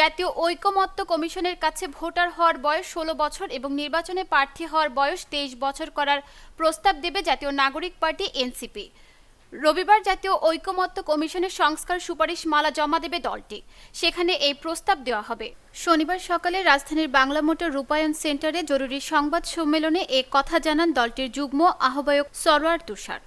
জাতীয় ঐকমত্য কমিশনের কাছে ভোটার হওয়ার বয়স ষোলো বছর এবং নির্বাচনে প্রার্থী হওয়ার বয়স তেইশ বছর করার প্রস্তাব দেবে জাতীয় নাগরিক পার্টি এনসিপি। রবিবার জাতীয় ঐকমত্য কমিশনের সংস্কার সুপারিশ মালা জমা দেবে দলটি। সেখানে এই প্রস্তাব দেওয়া হবে। শনিবার সকালে রাজধানীর বাংলা মোটর রূপায়ণ সেন্টারে জরুরি সংবাদ সম্মেলনে এ কথা জানান দলটির যুগ্ম আহ্বায়ক সরোয়ার তুষার।